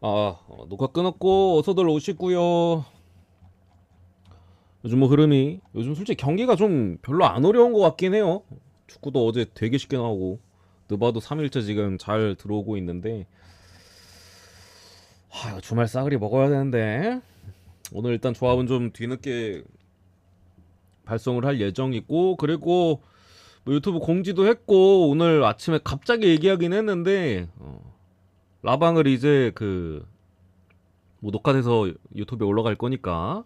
아 어, 녹화 끊었고 어서들 오시고요. 요즘 뭐 흐름이 요즘 솔직히 경기가 좀 별로 안 어려운 것 같긴 해요. 축구도 어제 되게 쉽게 나오고 느바도 3일째 지금 잘 들어오고 있는데 하, 주말 싸그리 먹어야 되는데 오늘 일단 조합은 좀 뒤늦게 발송을 할 예정이고 그리고 뭐 유튜브 공지도 했고 오늘 아침에 갑자기 얘기하긴 했는데 어, 라방을 이제 그 뭐 녹화돼서 유튜브에 올라갈 거니까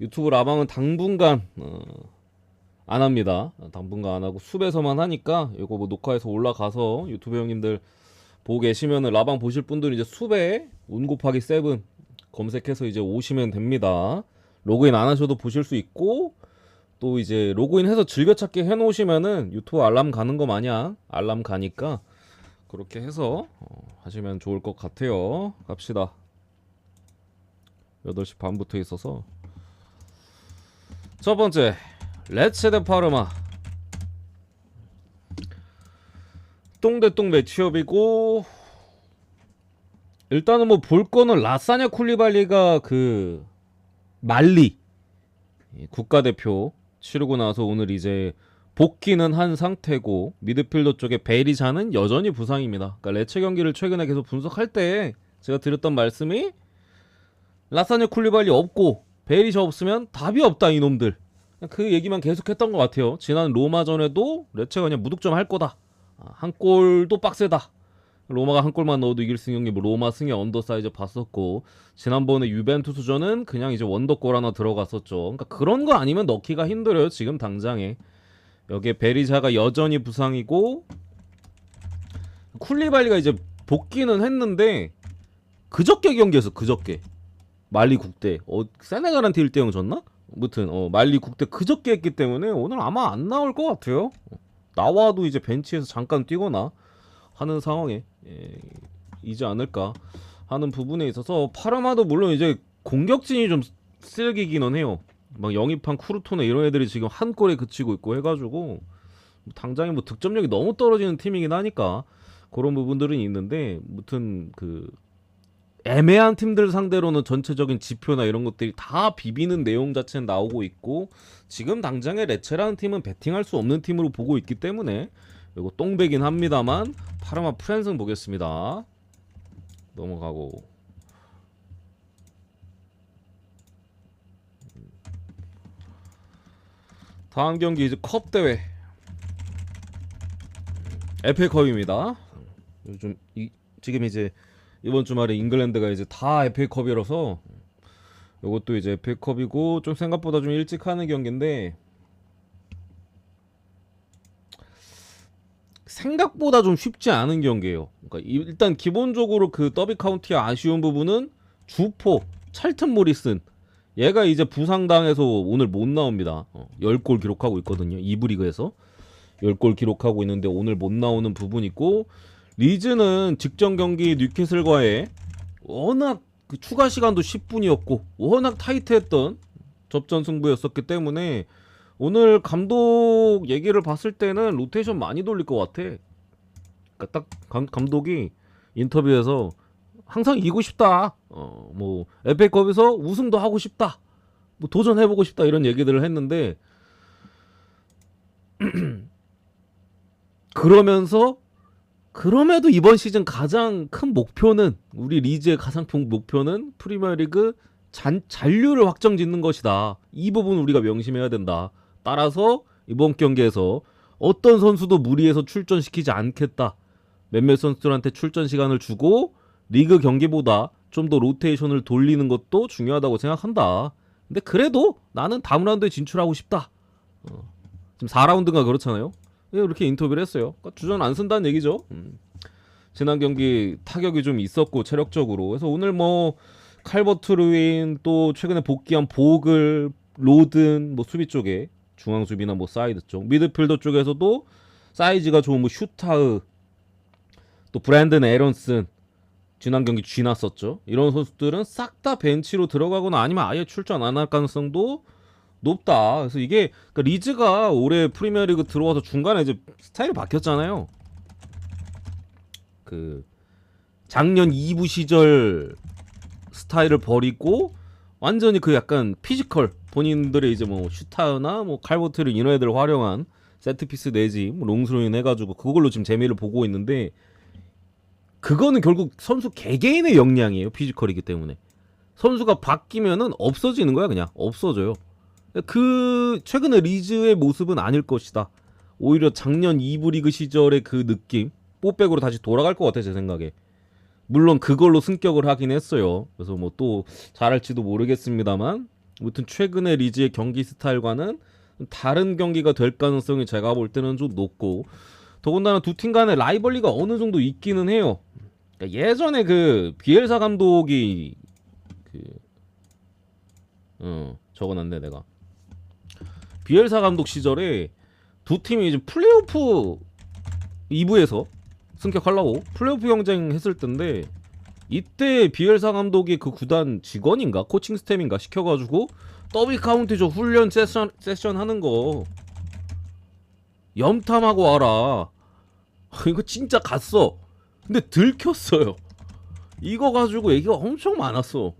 유튜브 라방은 당분간 어, 안 합니다. 당분간 안 하고 숲에서만 하니까 이거 뭐 녹화해서 올라가서 유튜브 형님들 보고 계시면은 라방 보실 분들은 이제 숲에 운 곱하기 세븐 검색해서 이제 오시면 됩니다. 로그인 안 하셔도 보실 수 있고 또 이제 로그인해서 즐겨찾기 해놓으시면은 유튜브 알람 가는 거 마냥 알람 가니까 그렇게 해서 어, 하시면 좋을 것 같아요. 갑시다. 8시 반부터 있어서 첫 번째 레츠 데 파르마 똥대똥 매치업이고 일단은 뭐 볼 거는 라사냐 쿨리발리가 그 말리 이 국가대표 치르고 나서 오늘 이제 복귀는 한 상태고 미드필더 쪽에 베리자는 여전히 부상입니다. 그러니까 레체 경기를 최근에 계속 분석할 때 제가 드렸던 말씀이 라사냐 쿨리발리 없고 베리자 없으면 답이 없다 이놈들. 그 얘기만 계속했던 것 같아요. 지난 로마전에도 레체가 그냥 무득점 할 거다. 아, 한 골도 빡세다. 로마가 한 골만 넣어도 이길 승용이 뭐 로마 승의 언더사이즈 봤었고 지난번에 유벤투스전은 그냥 이제 원더골 하나 들어갔었죠. 그러니까 그런 거 아니면 넣기가 힘들어요. 지금 당장에 여기에 베리자가 여전히 부상이고 쿨리발리가 이제 복귀는 했는데 그저께 경기에서 그저께 말리 국대 어 세네갈한테 1대0 졌나? 아무튼 어 말리 국대 그저께 했기 때문에 오늘 아마 안 나올 것 같아요. 나와도 이제 벤치에서 잠깐 뛰거나 하는 상황에 예, 이지 않을까 하는 부분에 있어서 파르마도 물론 이제 공격진이 좀 쓰레기기는 해요. 막 영입한 쿠르토네 이런 애들이 지금 한 골에 그치고 있고 해가지고 뭐 당장에 뭐 득점력이 너무 떨어지는 팀이긴 하니까 그런 부분들은 있는데 무튼 그 애매한 팀들 상대로는 전체적인 지표나 이런 것들이 다 비비는 내용 자체는 나오고 있고 지금 당장에 레체라는 팀은 베팅할 수 없는 팀으로 보고 있기 때문에 이거 똥배긴 합니다만 파르마 프랜승 보겠습니다. 넘어가고 다음 경기 이제 컵 대회 에페컵입니다. 요즘 이 지금 이제 이번 주말에 잉글랜드가 이제 다 에페컵이라서 요것도 이제 에페컵이고 좀 생각보다 좀 일찍 하는 경기인데 생각보다 좀 쉽지 않은 경기예요. 그러니까 이- 일단 기본적으로 그 더비 카운티의 아쉬운 부분은 주포 찰튼 모리슨 얘가 이제 부상당해서 오늘 못 나옵니다. 어, 10골 기록하고 있거든요. 이브 리그에서 10골 기록하고 있는데 오늘 못 나오는 부분 있고 리즈는 직전 경기 뉴캐슬과의 워낙 그 추가 시간도 10분이었고 워낙 타이트했던 접전 승부였었기 때문에 오늘 감독 얘기를 봤을 때는 로테이션 많이 돌릴 것 같아. 그러니까 딱 감, 감독이 인터뷰에서 항상 이기고 싶다. 어, 뭐 에페컵에서 우승도 하고 싶다. 뭐 도전해보고 싶다 이런 얘기들을 했는데 그러면서 그럼에도 이번 시즌 가장 큰 목표는 우리 리즈의 가장 큰 목표는 프리미어리그 잔, 잔류를 확정짓는 것이다. 이 부분 우리가 명심해야 된다. 따라서 이번 경기에서 어떤 선수도 무리해서 출전시키지 않겠다. 몇몇 선수들한테 출전 시간을 주고 리그 경기보다 좀 더 로테이션을 돌리는 것도 중요하다고 생각한다. 근데 그래도 나는 다음 라운드에 진출하고 싶다. 어, 지금 4라운드가 그렇잖아요. 예, 이렇게 인터뷰를 했어요. 그러니까 주전 안 쓴다는 얘기죠. 음. 지난 경기 타격이 좀 있었고 체력적으로 그래서 오늘 뭐 칼버트 루인 또 최근에 복귀한 보글 로든 뭐 수비 쪽에 중앙 수비나 뭐 사이드 쪽 미드필더 쪽에서도 사이즈가 좋은 뭐 슈타흐 또 브랜든 에런슨 지난 경기 쥐났었죠. 이런 선수들은 싹 다 벤치로 들어가거나 아니면 아예 출전 안 할 가능성도 높다. 그래서 이게 그러니까 리즈가 올해 프리미어리그 들어와서 중간에 이제 스타일이 바뀌었잖아요. 그 작년 2부 시절 스타일을 버리고 완전히 그 약간 피지컬 본인들의 이제 뭐 슈타나 뭐 칼보트를 이런 애들 활용한 세트피스 내지 뭐 롱스로인 해가지고 그걸로 지금 재미를 보고 있는데 그거는 결국 선수 개개인의 역량이에요 피지컬이기 때문에. 선수가 바뀌면은 없어지는 거야 그냥. 없어져요. 그 최근의 리즈의 모습은 아닐 것이다. 오히려 작년 2부 리그 시절의 그 느낌 뽀백으로 다시 돌아갈 것 같아 제 생각에. 물론 그걸로 승격을 하긴 했어요. 그래서 뭐 또 잘할지도 모르겠습니다만 아무튼 최근의 리즈의 경기 스타일과는 다른 경기가 될 가능성이 제가 볼 때는 좀 높고 더군다나 두 팀 간의 라이벌리가 어느 정도 있기는 해요. 그러니까 예전에 그 비엘사 감독이 그 어, 적어놨네 내가 비엘사 감독 시절에 두 팀이 이제 플레이오프 2부에서 승격하려고 플레이오프 경쟁 했을 텐데 이때 비엘사 감독이 그 구단 직원인가 코칭 스태프인가 시켜가지고 더비 카운티 저 훈련 세션 세션 하는 거 염탐하고 와라. 이거 진짜 갔어. 근데 들켰어요. 이거 가지고 얘기가 엄청 많았어.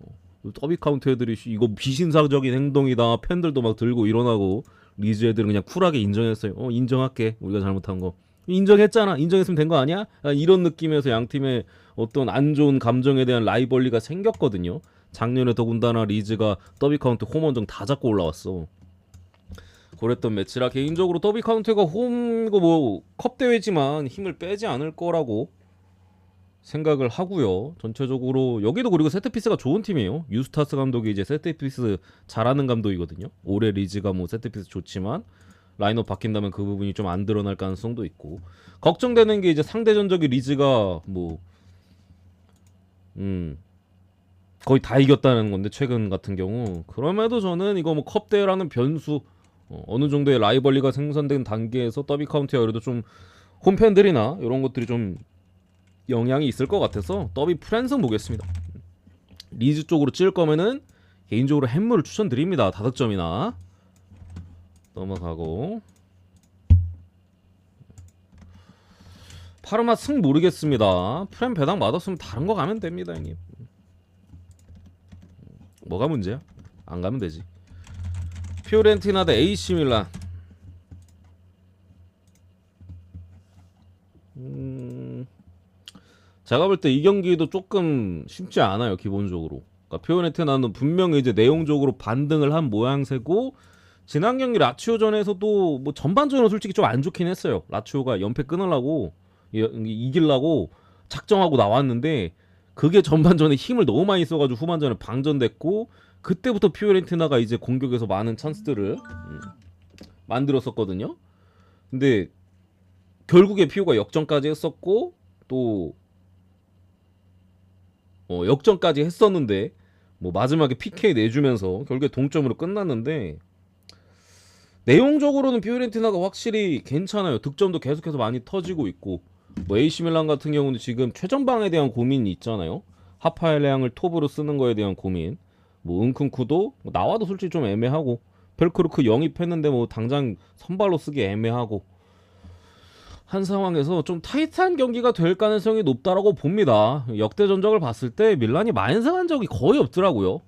어, 더비 카운트 애들이 씨, 이거 비신사적인 행동이다. 팬들도 막 들고 일어나고 리즈 애들은 그냥 쿨하게 인정했어요. 어 인정할게. 우리가 잘못한 거. 인정했잖아. 인정했으면 된 거 아니야? 아, 이런 느낌에서 양 팀의 어떤 안 좋은 감정에 대한 라이벌리가 생겼거든요. 작년에 더군다나 리즈가 더비 카운트 홈원정 다 잡고 올라왔어. 그랬던 매치라 개인적으로 더비 카운트가 홈 이거 뭐컵 대회지만 힘을 빼지 않을 거라고 생각을 하고요. 전체적으로 여기도 그리고 세트피스가 좋은 팀이에요. 유스타스 감독이 이제 세트피스 잘하는 감독이거든요. 올해 리즈가 뭐 세트피스 좋지만 라인업 바뀐다면 그 부분이 좀 안 드러날 가능성도 있고 걱정되는 게 이제 상대 전적이 리즈가 뭐 음. 거의 다 이겼다는 건데 최근 같은 경우 그럼에도 저는 이거 뭐 컵대회라는 변수 어, 어느 정도의 라이벌리가 생산된 단계에서 더비 카운티가 그래도 좀 홈팬들이나 이런 것들이 좀 영향이 있을 것 같아서 더비 프랜승 보겠습니다. 리즈 쪽으로 찔 거면은 개인적으로 햄물을 추천드립니다. 다섯 점이나 넘어가고 파르마 승 모르겠습니다. 프렘 배당 맞았으면 다른 거 가면 됩니다, 형님. 뭐가 문제야? 안 가면 되지. 피오렌티나 대 AC 밀란. 음, 제가 볼 때 이 경기도 조금 쉽지 않아요 기본적으로. 그러니까 피오렌티나는 분명히 이제 내용적으로 반등을 한 모양새고 지난 경기 라치오전에서도 뭐 전반전은 솔직히 좀 안 좋긴 했어요. 라치오가 연패 끊으려고 이- 이기려고 작정하고 나왔는데 그게 전반전에 힘을 너무 많이 써가지고 후반전에 방전됐고 그때부터 피오렌티나가 이제 공격에서 많은 찬스들을 음, 만들었었거든요. 근데 결국에 피오가 역전까지 했었고 또 어, 역전까지 했었는데 뭐 마지막에 PK 내주면서 결국에 동점으로 끝났는데 내용적으로는 피오렌티나가 확실히 괜찮아요. 득점도 계속해서 많이 터지고 있고 뭐 AC 밀란 같은 경우는 지금 최전방에 대한 고민이 있잖아요. 하파엘레앙을 톱으로 쓰는 거에 대한 고민. 뭐 은쿤쿠도 뭐 나와도 솔직히 좀 애매하고 펠크루크 영입했는데 뭐 당장 선발로 쓰기 애매하고 한 상황에서 좀 타이트한 경기가 될 가능성이 높다라고 봅니다. 역대 전적을 봤을 때 밀란이 마인상한 적이 거의 없더라고요.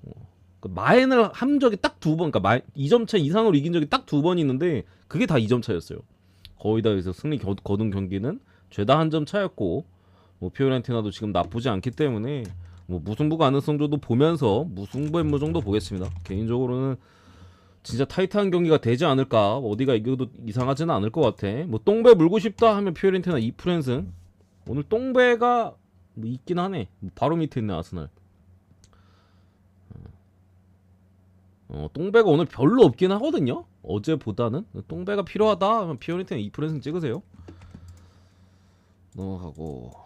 그 마인을 한 적이 딱 두 번, 그러니까 2점 차 이상으로 이긴 적이 딱 두 번 있는데 그게 다 2점 차였어요. 거의 다 그래서 승리 겨, 거둔 경기는 죄다 한 점 차였고 뭐 피오렌티나도 지금 나쁘지 않기 때문에 뭐 무승부 가능성도 보면서 무승부의 무 정도 보겠습니다. 개인적으로는 진짜 타이트한 경기가 되지 않을까 어디가 이겨도 이상하지는 않을 것 같아. 뭐 똥배 물고 싶다 하면 피오렌티나 2프랜승 오늘 똥배가 뭐 있긴 하네. 뭐 바로 밑에 있네 아스날. 어, 똥배가 오늘 별로 없긴 하거든요. 어제보다는 똥배가 필요하다 하면 피오렌티나 2프랜승 찍으세요. 넘어가고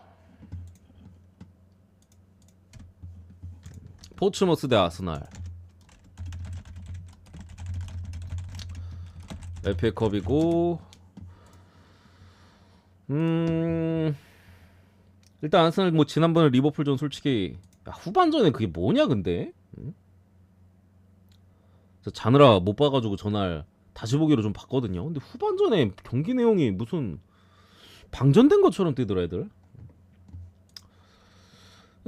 포츠머스 대 아스날. FA컵이고 음 일단 아스날 뭐 지난번에 리버풀전 솔직히 야, 후반전에 그게 뭐냐 근데? 응? 저 자느라 못 봐가지고 전날 다시 보기로 좀 봤거든요. 근데 후반전에 경기 내용이 무슨 방전된 것처럼 뛰더라 애들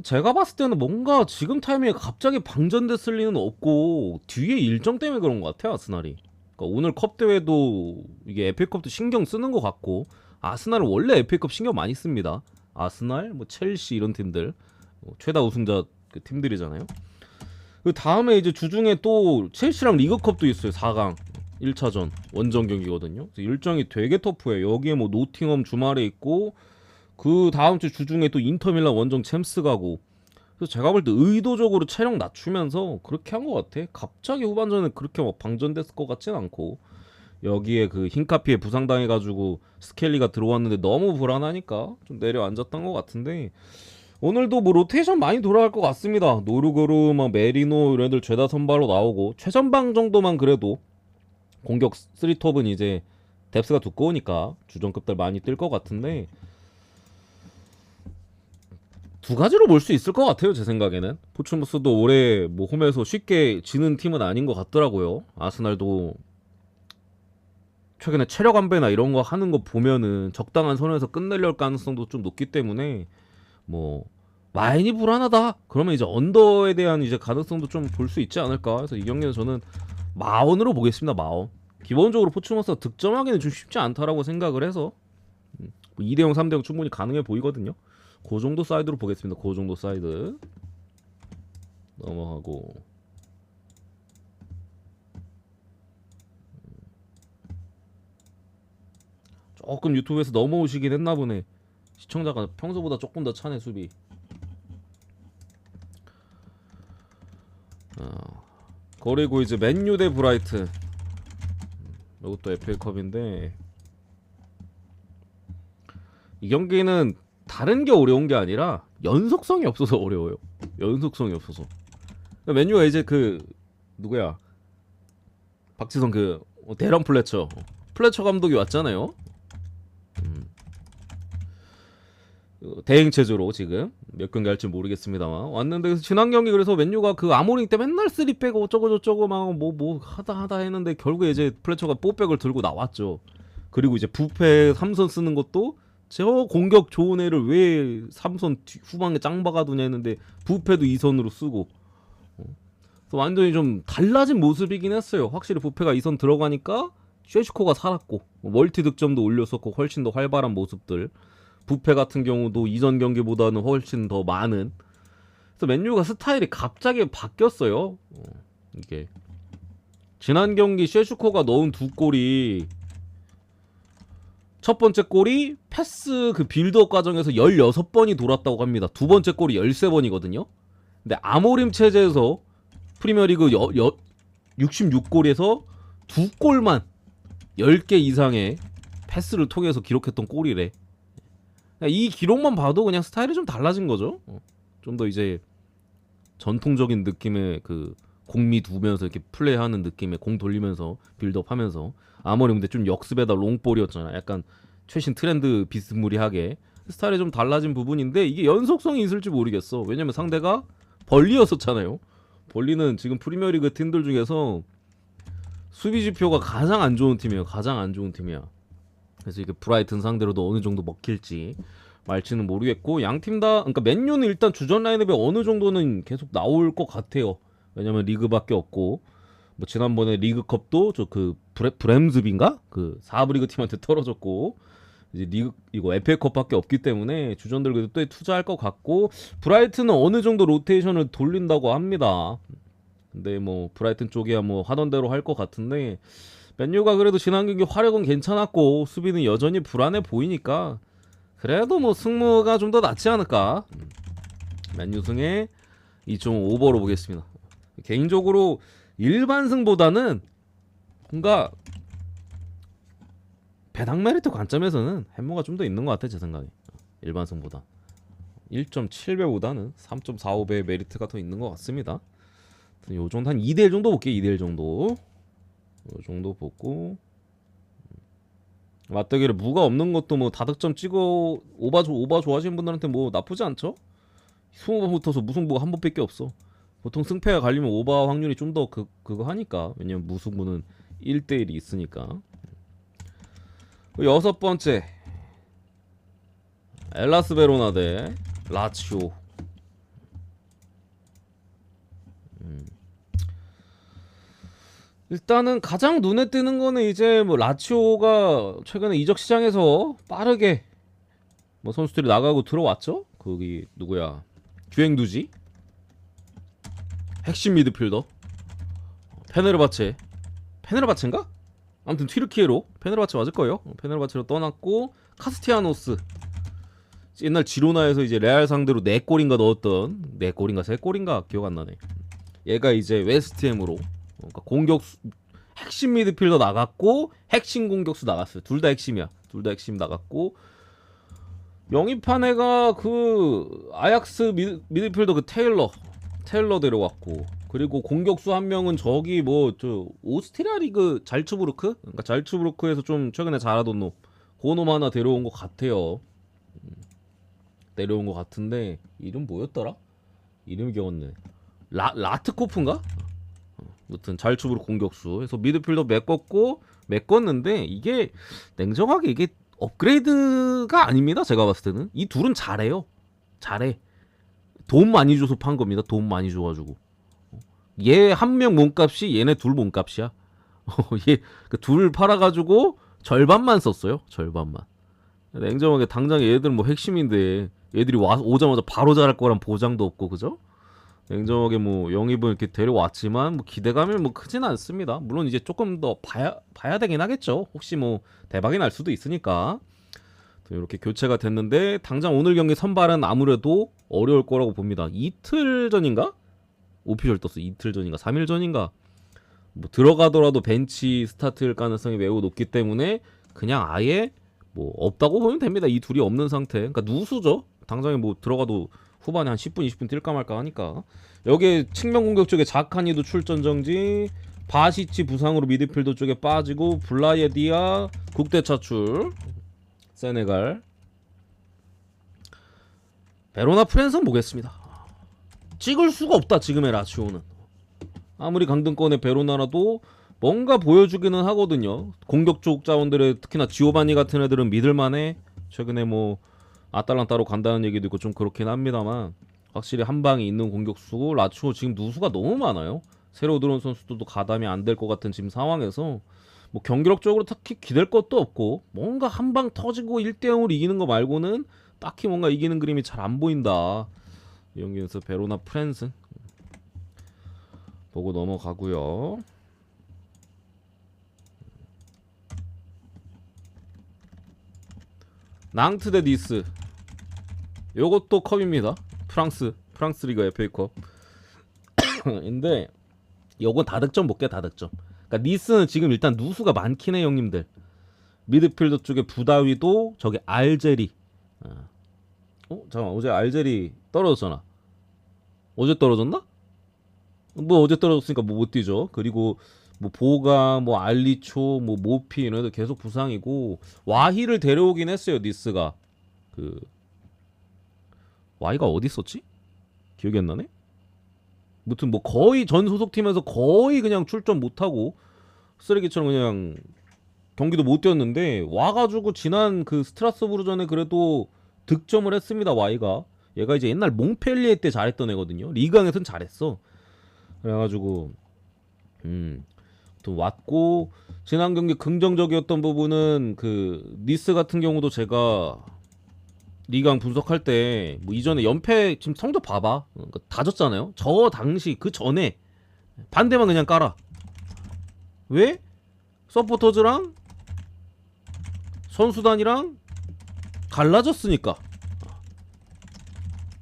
제가 봤을 때는 뭔가 지금 타이밍에 갑자기 방전됐을 리는 없고 뒤에 일정 때문에 그런 것 같아요 아스날이. 그러니까 오늘 컵 대회도 이게 에페컵도 신경 쓰는 것 같고 아스날은 원래 에페컵 신경 많이 씁니다. 아스날, 뭐 첼시 이런 팀들 어, 최다 우승자 그 팀들이잖아요. 그 다음에 이제 주중에 또 첼시랑 리그컵도 있어요 4강 1차전 원정 경기거든요. 일정이 되게 터프해요. 여기에 뭐 노팅엄 주말에 있고 그 다음 주 주중에 또 인터밀란 원정 챔스 가고. 그래서 제가 볼 때 의도적으로 체력 낮추면서 그렇게 한 것 같아. 갑자기 후반전에 그렇게 막 방전됐을 것 같진 않고. 여기에 그 흰카피에 부상당해가지고 스켈리가 들어왔는데 너무 불안하니까 좀 내려앉았던 것 같은데. 오늘도 뭐 로테이션 많이 돌아갈 것 같습니다. 노르고르, 막 메리노 이런 애들 죄다 선발로 나오고. 최전방 정도만 그래도 공격 3톱은 이제 뎁스가 두꺼우니까 주전급들 많이 뛸것 같은데 두 가지로 볼 수 있을 것 같아요 제 생각에는. 포츠무스도 올해 뭐 홈에서 쉽게 지는 팀은 아닌 것 같더라고요. 아스날도 최근에 체력 안배나 이런 거 하는 거 보면은 적당한 선에서 끝내려 할 가능성도 좀 높기 때문에 뭐 마인이 불안하다? 그러면 이제 언더에 대한 이제 가능성도 좀 볼 수 있지 않을까? 그래서 이 경기는 저는 마온으로 보겠습니다 마온 기본적으로 포츠머스가 득점하기는 좀 쉽지 않다라고 생각을 해서 음, 2대0 3대0 충분히 가능해 보이거든요 그 정도 사이드로 보겠습니다. 그 정도 사이드. 넘어가고. 조금 유튜브에서 넘어오시긴 했나 보네. 시청자가 평소보다 조금 더 차네 수비. 어, 그리고 이제 맨유 대 브라이트. 이것도 FA컵인데. 이 경기는 다른 게 어려운 게 아니라 연속성이 없어서 어려워요. 연속성이 없어서. 맨유가 이제 그 누구야? 박지성 그 어, 대런 플래처. 플래처 감독이 왔잖아요. 음. 어, 대행 체제로 지금 몇 경기 할지 모르겠습니다만. 왔는데 지난 경기 그래서 맨유가 그 아모링 때 맨날 쓰리 백 어쩌고 저쩌고 막 뭐 뭐 하다 하다 했는데 결국에 이제 플래처가 뽀백을 들고 나왔죠. 그리고 이제 부패 삼선 쓰는 것도 저 공격 좋은 애를 왜 삼선 뒤- 후방에 짱 박아두냐 했는데 부패도 이선으로 쓰고. 어. 완전히 좀 달라진 모습이긴 했어요. 확실히 부패가 이선 들어가니까 쉐슈코가 살았고 뭐 멀티 득점도 올렸었고 훨씬 더 활발한 모습들. 부패 같은 경우도 이전 경기보다는 훨씬 더 많은. 그래서 맨유가 스타일이 갑자기 바뀌었어요. 어, 이게. 지난 경기 쉐슈코가 넣은 두 골이 첫 번째 골이 패스 그 빌드업 과정에서 16번이 돌았다고 합니다. 두 번째 골이 13번이거든요. 근데 아모림 체제에서 프리미어리그 여, 여, 66골에서 두 골만 10개 이상의 패스를 통해서 기록했던 골이래. 그냥 이 기록만 봐도 그냥 스타일이 좀 달라진 거죠. 좀 더 이제 전통적인 느낌의 그 공미 두면서 이렇게 플레이하는 느낌의 공 돌리면서 빌드업 하면서 아무리 근데 좀 역습에다 롱볼이었잖아. 약간 최신 트렌드 비스무리하게 스타일이 좀 달라진 부분인데 이게 연속성이 있을지 모르겠어. 왜냐면 상대가 벌리였었잖아요. 벌리는 지금 프리미어리그 팀들 중에서 수비 지표가 가장 안 좋은 팀이에요. 가장 안 좋은 팀이야. 그래서 이게 브라이튼 상대로도 어느 정도 먹힐지 말지는 모르겠고 양 팀 다 그러니까 맨유는 일단 주전 라인업에 어느 정도는 계속 나올 것 같아요. 왜냐면 리그밖에 없고 뭐 지난번에 리그컵도 저 그 브렘스빈가 그 사부 리그 팀한테 떨어졌고 이제 리그 이거 FA컵밖에 없기 때문에 주전들 그래도 또 투자할 것 같고 브라이튼은 어느 정도 로테이션을 돌린다고 합니다. 근데 뭐 브라이튼 쪽이야 뭐 하던 대로 할 것 같은데 맨유가 그래도 지난 경기 화력은 괜찮았고 수비는 여전히 불안해 보이니까 그래도 뭐 승무가 좀 더 낫지 않을까 음. 맨유 승에 2.5버로 보겠습니다 개인적으로 일반 승보다는 뭔가 배당 메리트 관점에서는 햄머가 좀 더 있는 것 같아 제 생각에. 일반 승보다. 1.7배보다는 3.45배의 메리트가 더 있는 것 같습니다. 요 정도 한 2대1 정도 볼게요 2대1 정도. 이 정도 보고. 맞대기를 무가 없는 것도 뭐 다득점 찍어 오바 조 오바 좋아하시는 분들한테 뭐 나쁘지 않죠? 20번 붙어서 무승부가 한 번밖에 없어. 보통 승패가 갈리면 오바 확률이 좀 더 그, 그거 하니까. 왜냐면 무승부는 1대1이 있으니까. 여섯 번째. 엘라스 베로나 대 라치오. 음. 일단은 가장 눈에 띄는 거는 이제 뭐 라치오가 최근에 이적 시장에서 빠르게 뭐 선수들이 나가고 들어왔죠? 거기 누구야? 주행두지? 핵심 미드필더 페네르바체 페네르바체인가? 아무튼 튀르키예로 페네르바체 맞을 거예요. 어, 페네르바체로 떠났고 카스티아노스 옛날 지로나에서 이제 레알 상대로 4골인가 넣었던 4골인가 3골인가 기억 안 나네. 얘가 이제 웨스트햄으로 그러니까 공격수 핵심 미드필더 나갔고 핵심 공격수 나갔어요. 둘 다 핵심이야. 둘 다 핵심 나갔고 영입한 애가 그 아약스 미드, 미드필더 그 테일러 테일러 데려왔고 그리고 공격수 한 명은 저기 뭐 저 오스트리아 리그 잘츠부르크 그러니까 잘츠부르크에서 좀 최근에 잘하던 놈 고놈 하나 데려온 것 같아요. 음, 데려온 것 같은데 이름 뭐였더라? 이름이 기억났네. 라 라트코프인가? 아무튼 잘추브로 공격수. 해서 미드필더 메꿨고 메꿨는데 이게 냉정하게 이게 업그레이드가 아닙니다. 제가 봤을 때는 이 둘은 잘해요. 잘해. 돈 많이 줘서 판 겁니다. 돈 많이 줘가지고 얘 한 명 몸값이 얘네 둘 몸값이야. 얘그둘 팔아가지고 절반만 썼어요. 절반만. 냉정하게 당장 얘들 뭐 핵심인데 얘들이 와 오자마자 바로 잘할 거란 보장도 없고 그죠? 냉정하게 뭐 영입을 이렇게 데려왔지만 뭐 기대감이 뭐 크진 않습니다. 물론 이제 조금 더 봐야 봐야 되긴 하겠죠. 혹시 뭐 대박이 날 수도 있으니까 이렇게 교체가 됐는데 당장 오늘 경기 선발은 아무래도 어려울 거라고 봅니다. 이틀 전인가? 오피셜 떴어. 이틀 전인가? 3일 전인가? 뭐 들어가더라도 벤치 스타트일 가능성이 매우 높기 때문에 그냥 아예 뭐 없다고 보면 됩니다. 이 둘이 없는 상태. 그러니까 누수죠. 당장에 뭐 들어가도 후반에 한 10분 20분 뛸까 말까 하니까 여기에 측면 공격 쪽에 자카니도 출전 정지 바시치 부상으로 미드필더 쪽에 빠지고 블라예디아 국대 차출 세네갈. 베로나 프렌스는 보겠습니다. 찍을 수가 없다 지금의 라치오는. 아무리 강등권의 베로나라도 뭔가 보여주기는 하거든요. 공격 쪽 자원들의 특히나 지오바니 같은 애들은 믿을만해. 최근에 뭐 아탈란타로 간다는 얘기도 있고 좀 그렇긴 합니다만 확실히 한 방이 있는 공격수 라치오 지금 누수가 너무 많아요. 새로 들어온 선수들도 가담이 안 될 것 같은 지금 상황에서 뭐 경기력적으로 딱히 기댈 것도 없고 뭔가 한 방 터지고 1대 0으로 이기는 거 말고는 딱히 뭔가 이기는 그림이 잘 안 보인다. 이 경기에서 베로나 프렌스 보고 넘어가고요. 낭트 대 니스. 요것도 컵입니다. 프랑스 프랑스 리가 FA컵. 인데 요건 다득점 볼게요 다득점 그러니까 니스는 지금 일단 누수가 많긴 해 형님들. 미드필더 쪽에 부다위도 저기 알제리. 어, 어 잠깐 어제 알제리 떨어졌잖아. 어제 떨어졌나? 뭐 어제 떨어졌으니까 뭐 못 뛰죠. 그리고 뭐 보가 뭐 알리초 뭐 모피 이런 애들 계속 부상이고 와히를 데려오긴 했어요 니스가. 그 와이가 어디 있었지? 기억이 안 나네. 무튼 뭐 거의 전 소속팀에서 거의 그냥 출전 못하고 쓰레기처럼 그냥 경기도 못 뛰었는데 와가지고 지난 그 스트라스부르전에 그래도 득점을 했습니다 와이가. 얘가 이제 옛날 몽펠리에 때 잘했던 애거든요. 리강에선 잘했어. 그래가지고 음 또 왔고 지난 경기 긍정적이었던 부분은 그 니스 같은 경우도 제가 리강 분석할 때 뭐 이전에 연패 지금 성적 봐봐 그러니까 다 졌잖아요. 저 당시 그 전에 반대만 그냥 깔아. 왜? 서포터즈랑 선수단이랑 갈라졌으니까.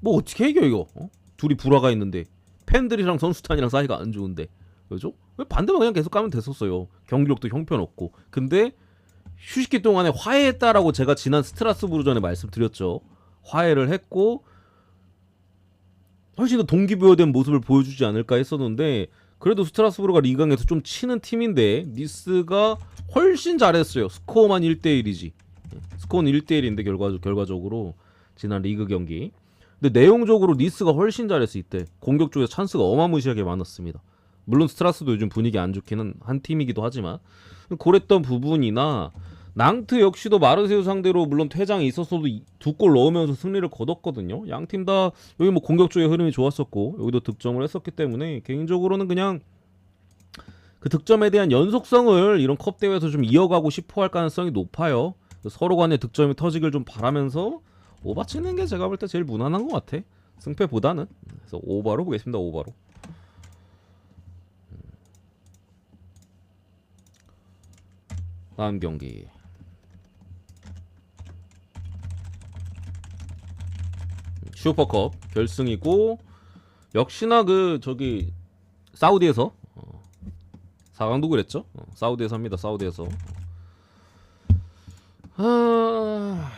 뭐 어떻게 이겨 이거? 어? 둘이 불화가 있는데 팬들이랑 선수단이랑 사이가 안 좋은데 그죠? 왜 반대만 그냥 계속 까면 됐었어요. 경기력도 형편없고. 근데 휴식기 동안에 화해했다라고 제가 지난 스트라스부르 전에 말씀드렸죠. 화해를 했고 훨씬 더 동기부여된 모습을 보여주지 않을까 했었는데 그래도 스트라스부르가 리강에서 좀 치는 팀인데 니스가 훨씬 잘했어요. 스코어만 1대1이지. 스코어는 1대1인데 결과, 결과적으로 지난 리그 경기. 근데 내용적으로 니스가 훨씬 잘했어 이때. 공격 쪽에서 찬스가 어마무시하게 많았습니다. 물론 스트라스도 요즘 분위기 안 좋기는 한 팀이기도 하지만 그랬던 부분이나 낭트 역시도 마르세유 상대로 물론 퇴장이 있었어도 두 골 넣으면서 승리를 거뒀거든요. 양 팀 다 여기 뭐 공격 쪽의 흐름이 좋았었고 여기도 득점을 했었기 때문에 개인적으로는 그냥 그 득점에 대한 연속성을 이런 컵 대회에서 좀 이어가고 싶어 할 가능성이 높아요. 서로 간의 득점이 터지길 좀 바라면서 오바 치는 게 제가 볼 때 제일 무난한 것 같아. 승패보다는. 그래서 오바로 보겠습니다. 오바로. 다음 경기. 슈퍼컵 결승이고 역시나 그 저기 사우디에서 어, 4강도 그랬죠? 어, 사우디에서 합니다. 사우디에서. 아...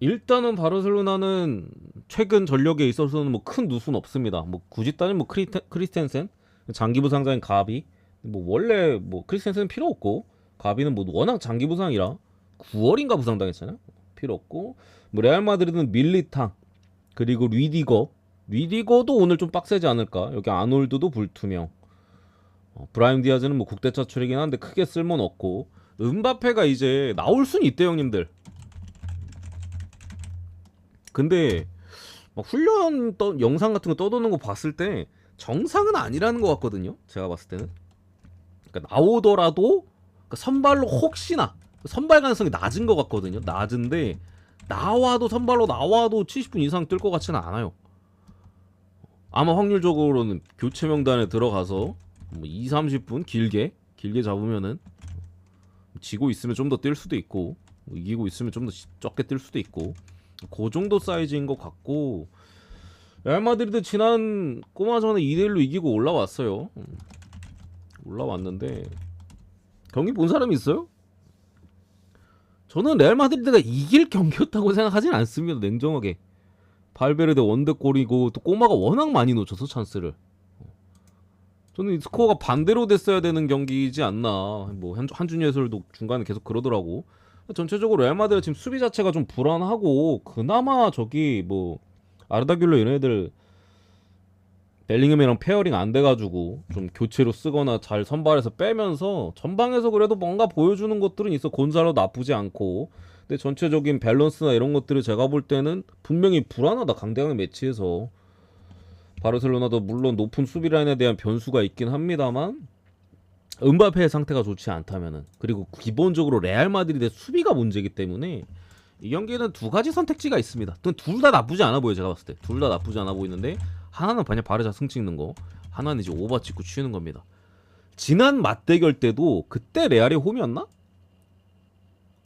일단은 바르셀로나는 최근 전력에 있어서는 뭐 큰 누수는 없습니다. 뭐 굳이 따지면 뭐 크리테, 크리스텐센, 장기 부 상자인 가비, 뭐 원래 뭐 크리스텐센은 필요 없고 가비는 뭐 워낙 장기 부상이라 9월인가 부상당했잖아요. 필요 없고 뭐 레알 마드리드는 밀리탕 그리고 리디거. 리디거도 오늘 좀 빡세지 않을까? 여기 아놀드도 불투명. 어, 브라임 디아즈는 뭐 국대 차출이긴 한데 크게 쓸모는 없고. 은바페가 이제 나올 순 있대 형님들. 근데 막 훈련 떠, 영상 같은 거 떠도는 거 봤을 때 정상은 아니라는 것 같거든요. 제가 봤을 때는 그러니까 나오더라도 그러니까 선발로 혹시나 선발 가능성이 낮은 것 같거든요 낮은데 나와도 선발로 나와도 70분 이상 뛸 것 같지는 않아요. 아마 확률적으로는 교체 명단에 들어가서 뭐 2, 30분 길게 길게 잡으면은 지고 있으면 좀 더 뛸 수도 있고 뭐 이기고 있으면 좀 더 적게 뛸 수도 있고 그 정도 사이즈인 것 같고 레알 마드리드 지난 꼬마전에 2대 1로 이기고 올라왔어요. 음. 올라왔는데 경기 본 사람이 있어요? 저는 레알 마드리드가 이길 경기였다고 생각하진 않습니다. 냉정하게. 발베르데 원더골이고 또 꼬마가 워낙 많이 놓쳐서 찬스를. 저는 이 스코어가 반대로 됐어야 되는 경기이지 않나. 뭐 한, 한준희 해설도 중간에 계속 그러더라고. 전체적으로 레알 마드리드 지금 수비 자체가 좀 불안하고 그나마 저기 뭐 아르다귤러 이런 애들 벨링엄이랑 페어링 안 돼가지고 좀 교체로 쓰거나 잘 선발해서 빼면서 전방에서 그래도 뭔가 보여주는 것들은 있어. 곤살로 나쁘지 않고. 근데 전체적인 밸런스나 이런 것들을 제가 볼 때는 분명히 불안하다 강대강 매치에서. 바르셀로나도 물론 높은 수비 라인에 대한 변수가 있긴 합니다만 은바페의 상태가 좋지 않다면은 그리고 기본적으로 레알 마드리드의 수비가 문제이기 때문에 이 경기에는 두 가지 선택지가 있습니다. 둘 다 나쁘지 않아 보여 요 제가 봤을 때. 둘 다 나쁘지 않아 보이는데 하나는 그냥 바르자 승 찍는 거 하나는 이제 오버 찍고 치는 겁니다. 지난 맞대결 때도 그때 레알이 홈이었나?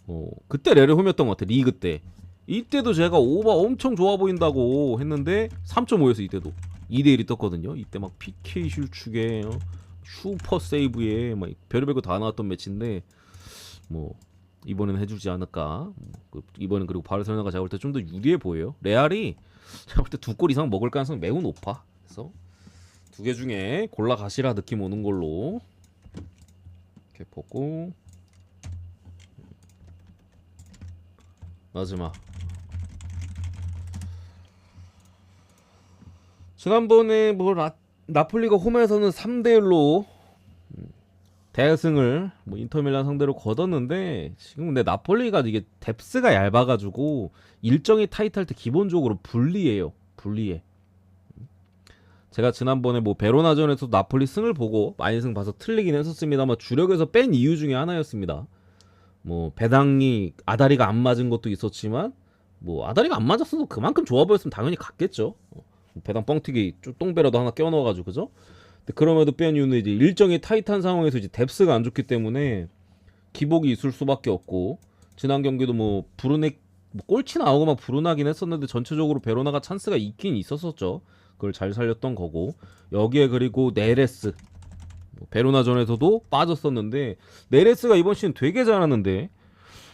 어 그때 레알이 홈이었던 것 같아 리그 때 이때도 제가 오버 엄청 좋아 보인다고 했는데 3.5에서 이때도 2대1이 떴거든요. 이때 막 PK 실축에 어, 슈퍼 세이브에 막 별의별 거 다 나왔던 매치인데 뭐 이번에는 해주지 않을까. 그 이번엔 그리고 바르셀로나가 제가 볼 때 좀 더 유리해 보여요. 레알이 제가 볼 때 두 골 이상 먹을 가능성이 매우 높아. 그래서 두 개 중에 골라 가시라 느낌 오는 걸로 이렇게 보고 마지막 지난번에 뭐 라, 나폴리가 홈에서는 3대 1로 대승을 뭐 인터밀란 상대로 거뒀는데 지금 근데 나폴리가 이게 뎁스가 얇아가지고 일정이 타이트할 때 기본적으로 불리해요. 불리해. 제가 지난번에 뭐 베로나전에서 나폴리 승을 보고 많이 승 봐서 틀리긴 했었습니다만 주력에서 뺀 이유 중에 하나였습니다. 뭐 배당이 아다리가 안 맞은 것도 있었지만 뭐 아다리가 안 맞았어도 그만큼 좋아 보였으면 당연히 갔겠죠. 배당 뻥튀기 똥배라도 하나 껴 넣어가지고 그죠? 그럼에도 뺀 이유는 이제 일정이 타이트한 상황에서 이제 뎁스가 안 좋기 때문에 기복이 있을 수밖에 없고 지난 경기도 뭐 브루넥 뭐 꼴치 나오고 막 불운하긴 했었는데 전체적으로 베로나가 찬스가 있긴 있었었죠. 그걸 잘 살렸던 거고 여기에 그리고 네레스 뭐 베로나전에서도 빠졌었는데 네레스가 이번 시즌 되게 잘하는데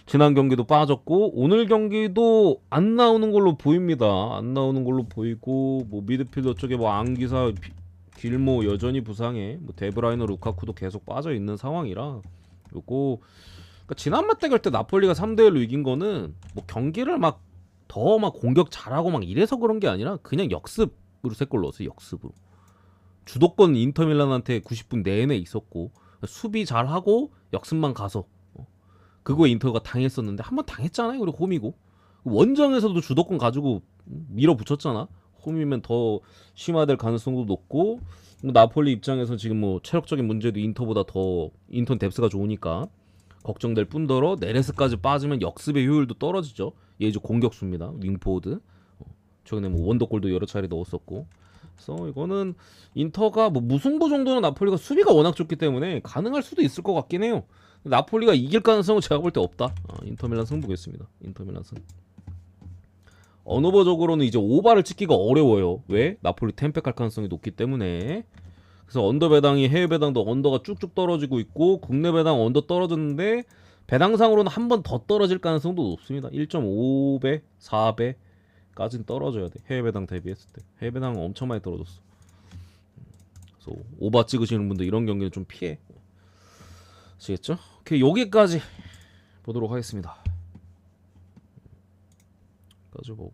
지난 경기도 빠졌고 오늘 경기도 안 나오는 걸로 보입니다. 안 나오는 걸로 보이고 뭐 미드필더 쪽에 뭐 안기사 길모 여전히 부상해 뭐 데브라이너 루카쿠도 계속 빠져 있는 상황이라 요거 그러니까 지난 맞대결 때 나폴리가 3대 1로 이긴 거는 뭐 경기를 막 더막 공격 잘하고 막 이래서 그런 게 아니라 그냥 역습으로 세골 넣었어요 역습으로 주도권 인터밀란한테 90분 내내 있었고 수비 잘하고 역습만 가서 어. 그거에 인터가 당했었는데 한 번 당했잖아요 그리고 홈이고 원정에서도 주도권 가지고 밀어붙였잖아 홈이면 더 심화될 가능성도 높고 뭐 나폴리 입장에서 지금 뭐 체력적인 문제도 인터보다 더 인턴 뎁스가 좋으니까 걱정될 뿐더러 네레스까지 빠지면 역습의 효율도 떨어지죠. 얘 이제 공격수입니다. 윙포드. 어, 최근에 뭐 원더골도 여러 차례 넣었었고. 그래서 이거는 인터가 뭐 무승부 정도는 나폴리가 수비가 워낙 좋기 때문에 가능할 수도 있을 것 같긴 해요. 나폴리가 이길 가능성은 제가 볼 때 없다. 아, 인터밀란 승부겠습니다. 인터밀란 승. 언어버적으로는 이제 오바를 찍기가 어려워요. 왜? 나폴리 템백할 가능성이 높기 때문에. 그래서 언더 배당이 해외 배당도 언더가 쭉쭉 떨어지고 있고 국내 배당 언더 떨어졌는데 배당상으로는 한 번 더 떨어질 가능성도 높습니다. 1.5배, 4배까지는 떨어져야 돼. 해외 배당 대비했을 때. 해외 배당 은 엄청 많이 떨어졌어. 그래서 오바 찍으시는 분들 이런 경기는 좀 피해. 아시겠죠? 오케이 여기까지 보도록 하겠습니다. 까지 보고